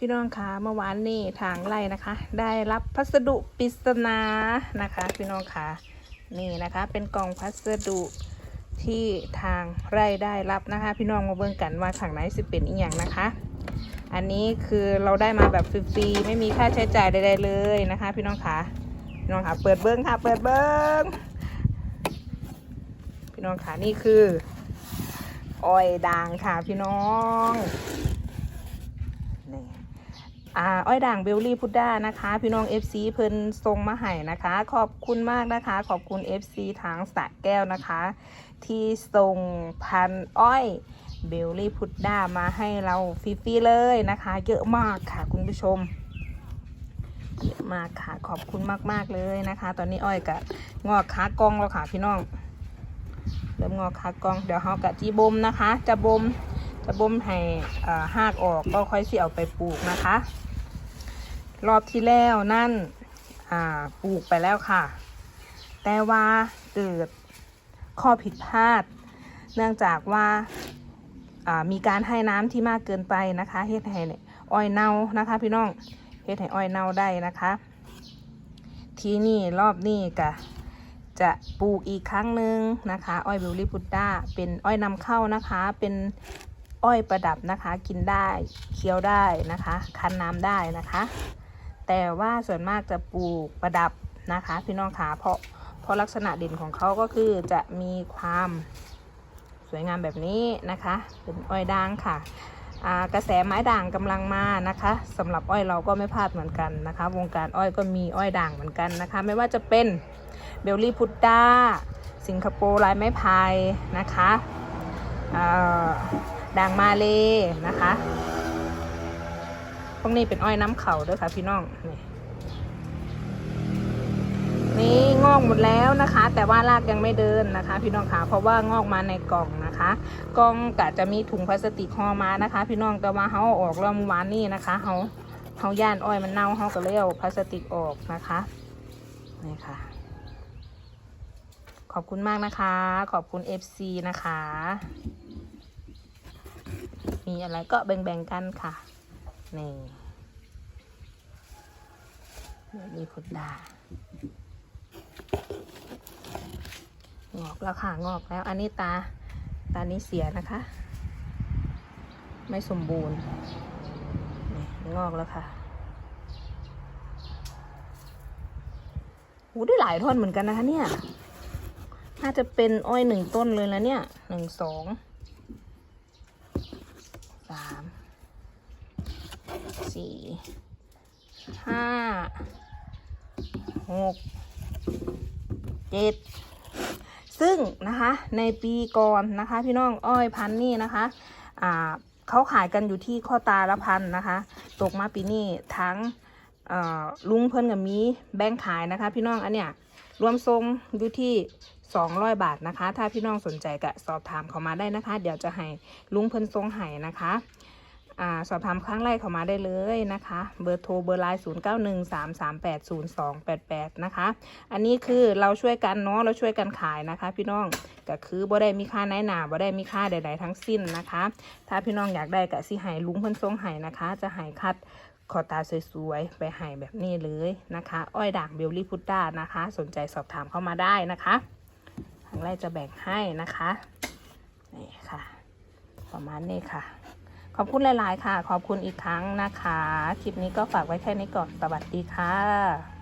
พี่น้องคะเมื่อวานนี้ทางไร่นะคะ ได้รับพัสดุปริศนานะคะ พี่น้องคะนี่นะคะ เป็นกล่องพัสดุที่ทางไร่ได้รับนะคะ พี่น้องมาเบิ่งกันว่าข้างในสิเป็นอีกอย่างนะคะ อันนี้คือเราได้มาแบบฟรีๆไม่มีค่าใช้จ่ายใดๆเลยนะคะ พี่น้องคะพี่น้องคะเปิดเบิ้งค่ะ เปิดเบิ้งพี่น้องคะนี่คืออ้อยด่างค่ะพี่น้อง อ่าอ้อยด่างเบลลี่พุดด้านะคะ พี่น้อง FC เพิ่นทรงมาให้นะคะ ขอบคุณมากนะคะ ขอบคุณ FC ทางสะแก้วนะคะ ที่ส่งพันอ้อยเบลลี่พุดด้ามาให้เราฟรีๆเลยนะคะ เยอะมากค่ะคุณผู้ชมเยอะมากค่ะขอบคุณมาก ๆ เลยนะคะ ตอนนี้อ้อยกะงอกขากองแล้วค่ะพี่น้องเริ่มงอกขากองเดี๋ยวเฮากะจีบมนะคะ จะบม จะบ่มให้หากออกก็ค่อยเสียเอาไปปลูกนะคะ รอบที่แล้วนั่นปลูกไปแล้วค่ะ แต่ว่าเกิดข้อผิดพลาด เนื่องจากว่ามีการให้น้ำที่มากเกินไปนะคะเฮ็ดให้เนี่ยอ้อยเน่านะคะ พี่น้องเฮ็ดให้อ้อยเน่าได้นะคะ ทีนี่รอบนี้ก็จะปลูกอีกครั้งหนึ่งนะคะ อ้อยบิวลี่พุดด้าเป็นอ้อยนำเข้านะคะ เป็น อ้อยประดับนะคะ กินได้เคี้ยวได้นะคะ คั้นน้ำได้นะคะ แต่ว่าส่วนมากจะปลูกประดับนะคะ พี่น้องคะเพราะเพราะลักษณะเด่นของเขาก็คือจะมีความสวยงามแบบนี้นะคะ เป็นอ้อยด่างค่ะกระแสไม้ด่างกำลังมานะคะสำหรับอ้อยเราก็ไม่พลาดเหมือนกันนะคะ วงการอ้อยก็มีอ้อยด่างเหมือนกันนะคะ ไม่ว่าจะเป็นเบลลี่พุดด้า สิงคโปร์ลายไม้พายนะคะอ่า ด่างมาเลยนะคะ พวกนี้เป็นอ้อยน้ำเข่าด้วยค่ะพี่น้อง นี่นี่งอกหมดแล้วนะคะ แต่ว่ารากยังไม่เดินนะคะ พี่น้องค่ะเพราะว่างอกมาในกล่องนะคะกล่องกะจะมีถุงพลาสติกห่อมานะคะ พี่น้องแต่ว่าเขาอาออกแล้วเมื่อวานนี้นะคะเขาเขาย่านอ้อยมันเน่าเขาก็เลยเอาพลาสติกออกนะคะนี่ค่ะ ขอบคุณมากนะคะ ขอบคุณ FC นะคะ มีอะไรก็แบ่งๆกันค่ะ นี่นี่พุดดางอกแล้วค่ะ งอกแล้ว อันนี้ตา ตานี้เสียนะคะ ไม่สมบูรณ์นี่งอกแล้วค่ะหูได้หลายท่อนเหมือนกันนะคะเนี่ย น่าจะเป็นอ้อยหนึ่งต้นเลยแล้วเนี่ย หนึ่งสอง สามสี่ห้าหกเจ็ดซึ่งนะคะในปีก่อนนะคะพี่น้องอ้อยพันนี่นะคะอ่าเขาขายกันอยู่ที่ข้อตาละพันนะคะ ตกมาปีนี้ทั้งลุงเพิ่นกับมีแบ่งขายนะคะ พี่น้องอันเนี้ย รวมทรงอยู่ที่ 200 บาทนะคะ ถ้าพี่น้องสนใจก็สอบถามเขามาได้นะคะ เดี๋ยวจะให้ลุงเพิ่นทรงให้นะคะอ่าสอบถามครั้งแรกเข้ามาได้เลยนะคะ เบอร์โทรเบอร์ไลน์ 0 9 1 3 3 8 0 2 8 8 นะคะ อันนี้คือเราช่วยกันเนาะเราช่วยกันขายนะคะ พี่น้องก็คือบ่ได้มีค่าไหนหนาบ่ได้มีค่าใด ๆ ทั้งสิ้นนะคะ ถ้าพี่น้องอยากได้ก็สิให้ลุงเพิ่นทรงให้นะคะ จะให้คัด ขอตาสวยๆ ไปให้แบบนี้เลยนะคะ อ้อยด่างเบลลี่พุดด้านะคะ สนใจสอบถามเข้ามาได้นะคะทางแรกจะแบ่งให้นะคะ นี่ค่ะ ประมาณนี้ค่ะ ขอบคุณหลาย ๆ ค่ะ ขอบคุณอีกครั้งนะคะ คลิปนี้ก็ฝากไว้แค่นี้ก่อน สวัสดีค่ะ